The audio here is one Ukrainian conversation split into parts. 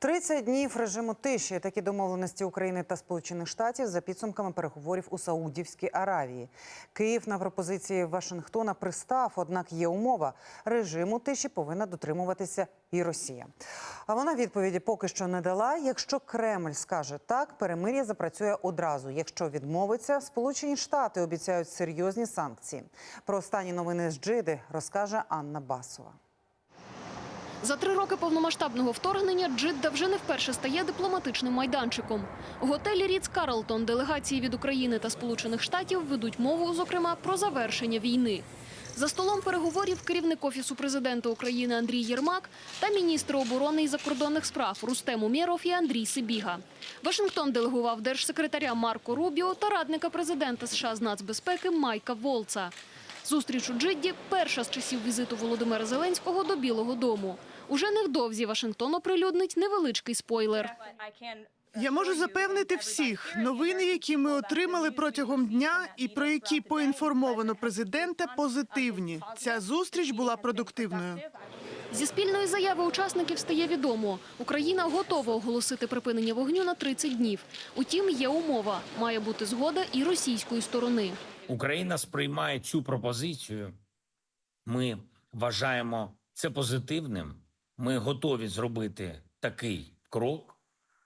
30 днів режиму тиші. Такі домовленості України та Сполучених Штатів за підсумками переговорів у Саудівській Аравії. Київ на пропозиції Вашингтона пристав, однак є умова: режиму тиші повинна дотримуватися і Росія. А вона відповіді поки що не дала. Якщо Кремль скаже так, перемир'я запрацює одразу. Якщо відмовиться, Сполучені Штати обіцяють серйозні санкції. Про останні новини з Джиди розкаже Анна Басова. За три роки повномасштабного вторгнення Джидда вже не вперше стає дипломатичним майданчиком. Готелі Ріц Карлтон делегації від України та Сполучених Штатів ведуть мову, зокрема, про завершення війни. За столом переговорів керівник офісу президента України Андрій Єрмак та міністри оборони і закордонних справ Рустем Умєров і Андрій Сибіга. Вашингтон делегував держсекретаря Марко Рубіо та радника президента США з нацбезпеки Майка Волца. Зустріч у Джидді – перша з часів візиту Володимира Зеленського до Білого Дому. Уже невдовзі Вашингтон оприлюднить невеличкий спойлер. Я можу запевнити всіх, новини, які ми отримали протягом дня, і про які поінформовано президента, позитивні. Ця зустріч була продуктивною. Зі спільної заяви учасників стає відомо. Україна готова оголосити припинення вогню на 30 днів. Утім, є умова – має бути згода і російської сторони. Україна сприймає цю пропозицію. Ми вважаємо це позитивним. Ми готові зробити такий крок.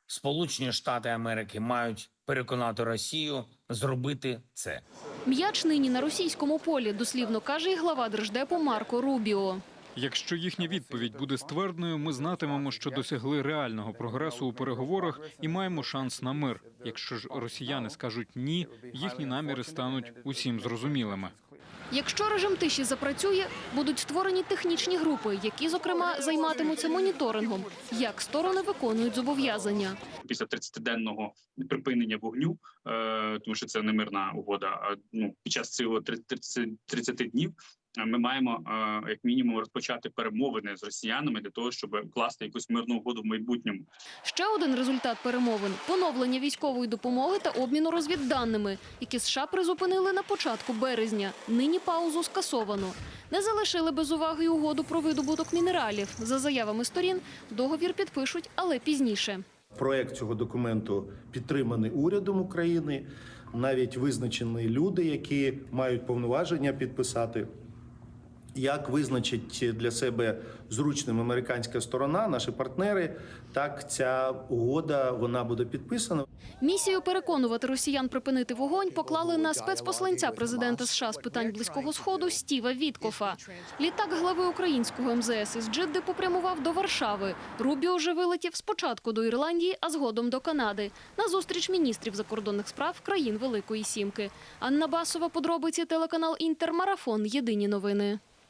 Сполучені Штати Америки мають переконати Росію зробити це. М'яч нині на російському полі, дослівно каже і глава держдепу Марко Рубіо. Якщо їхня відповідь буде ствердною, ми знатимемо, що досягли реального прогресу у переговорах і маємо шанс на мир. Якщо ж росіяни скажуть ні, їхні наміри стануть усім зрозумілими. Якщо режим тиші запрацює, будуть створені технічні групи, які, зокрема, займатимуться моніторингом, як сторони виконують зобов'язання. після 30-денного припинення вогню, е, тому що це не мирна угода. Ну під час цього 30, 30 днів ми маємо е, як мінімум розпочати перемовини з росіянами для того, щоб укласти якусь мирну угоду в майбутньому. Ще один результат перемовин – поновлення військової допомоги та обміну розвідданими, які США призупинили на початку березня. Нині паузу скасовано. Не залишили без уваги угоду про видобуток мінералів. За заявами сторін, договір підпишуть, але пізніше. Проект цього документу підтриманий урядом України. Навіть визначені люди, які мають повноваження підписати. Як визначить для себе зручним американська сторона, наші партнери, так ця угода вона буде підписана. Місію переконувати росіян припинити вогонь поклали на спецпосланця президента США з питань Близького Сходу Стіва Віткофа. Літак глави українського МЗС із Джидди попрямував до Варшави. Рубіо вже вилетів спочатку до Ірландії, а згодом до Канади на зустріч міністрів закордонних справ країн Великої Сімки. Анна Басова, подробиці телеканал Інтермарафон. Єдині новини.